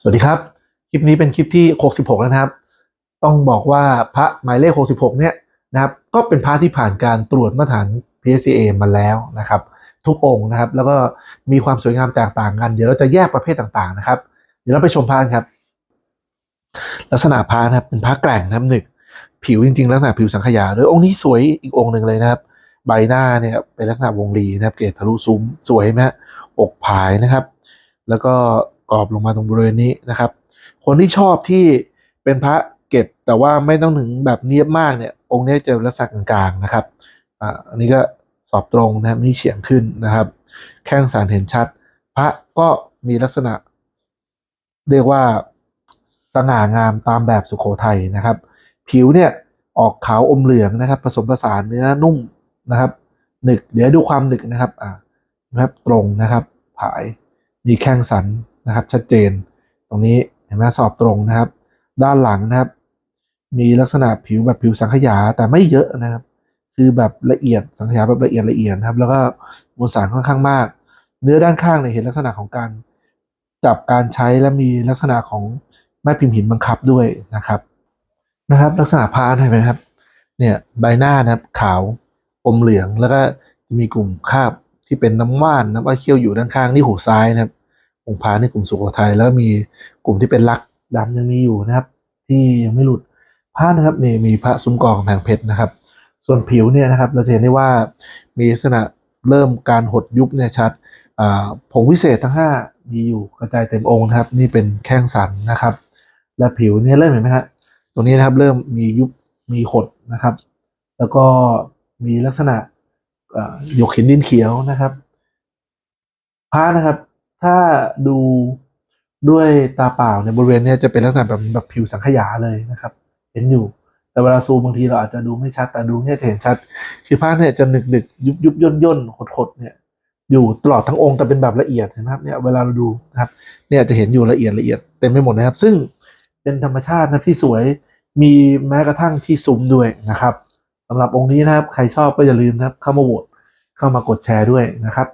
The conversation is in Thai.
สวัสดีครับ คลิปนี้เป็นคลิปที่ 66 แล้วนะครับ ต้องบอกว่าพระหมายเลข 66 เนี่ยนะครับก็เป็นพระที่ผ่านการตรวจมาตรฐาน PSCA มาแล้วนะครับ ทุกองค์นะครับ แล้วก็มีความสวยงามแตกต่างกัน เดี๋ยวเราจะแยกประเภทต่างๆนะครับ เดี๋ยวเราไปชมพระกันครับ ลักษณะพระนะครับเป็นพระแกร่งนะครับหนึ่งผิวจริงๆ ลักษณะผิวสังขยาเลยองค์นี้สวยอีกองค์หนึ่งเลยนะครับ ใบหน้าเนี่ยเป็นลักษณะวงรีนะครับ เกศทะลุซุ้มสวยไหมอกผายนะครับ แล้วก็ กรอบลงมาตรงบริเวณนี้นะครับ คนที่ชอบที่เป็นพระเก็บแต่ว่าไม่ต้องถึงแบบเนียบมากเนี่ย องค์นี้จะลักษณะกลางๆนะครับอ่าอันนี้ก็สอบตรงนะครับนี่เฉียงขึ้นนะครับ แข้งสารเห็นชัด พระก็มีลักษณะ เรียกว่าสง่างามตามแบบสุโขทัยนะครับ ผิวเนี่ยออกขาวอมเหลืองนะครับ ผสมผสานเนื้อนุ่มนะครับหนึกเดี๋ยวดูความหนึกนะครับอ่านะครับตรงนะครับผายมีแข้งสัน นะครับ ชัดเจน ตรงนี้เห็นไหมสอบตรงนะครับ ด้านหลังนะครับ มีลักษณะผิวแบบผิวสังขยาแต่ไม่เยอะนะครับ คือแบบละเอียดสังขยาแบบละเอียดละเอียดครับ แล้วก็มวลสารค่อนข้างมาก เนื้อด้านข้างเนี่ยเห็นลักษณะของการจับการใช้และมีลักษณะของแม่พิมพ์หินบังคับด้วยนะครับนะครับ ลักษณะพาร์ทเห็นไหมครับ เนี่ยใบหน้านะครับ ขาวอมเหลืองแล้วก็มีกลุ่มคราบที่เป็นน้ำว่านน้ำว่าเคี้ยวอยู่ด้านข้างนี่หูซ้ายนะครับ งค์พาในกลุ่มสุโขทัยแล้วมีกลุ่มที่เป็นลักดำยังมีอยู่นะครับ ที่ยังไม่หลุดผ้านะครับนี่มีพระซุ้มกองแผงเพชรนะครับ ส่วนผิวเนี่ยนะครับเราจะเห็นได้ว่ามีลักษณะเริ่มการหดยุบเนี่ยชัดผงวิเศษทั้ง 5 มีอยู่กระจายเต็มองค์นะครับ นี่เป็นแข้งสันนะครับ และผิวเนี่ยเริ่มเห็นไหมฮะตรงนี้นะครับเริ่มมียุบมีหดนะครับ แล้วก็มีลักษณะหยกหินดินเขียวนะครับผ้านะครับ ถ้าดูด้วยตาเปล่าในยบริเวณเนี้จะเป็นลักษณะแบบแบบผิวสังขยาเลยนะครับ เห็นอยู่ แต่เวลาซูมบางทีเราอาจจะดูไม่ชัดแต่ดูเนี่ยจะเห็นชัด คือผ้าเนี่ยจะหนึกหนึกยุบยุบย่นย่นหดหดเนี่ยอยู่ตลอดทั้งองค์แต่เป็นแบบละเอียดเห็นไหมครับเนี่ยเวลาเราดูนะครับเนี่ยจะเห็นอยู่ละเอียดละเอียดเต็มไปหมดนะครับ ซึ่งเป็นธรรมชาตินะที่สวยมีแม้กระทั่งที่ซุ้มด้วยนะครับสำหรับองค์นี้นะครับใครชอบก็อย่าลืมนะครับเข้ามาโหวตเข้ามากดแชร์ด้วยนะครับ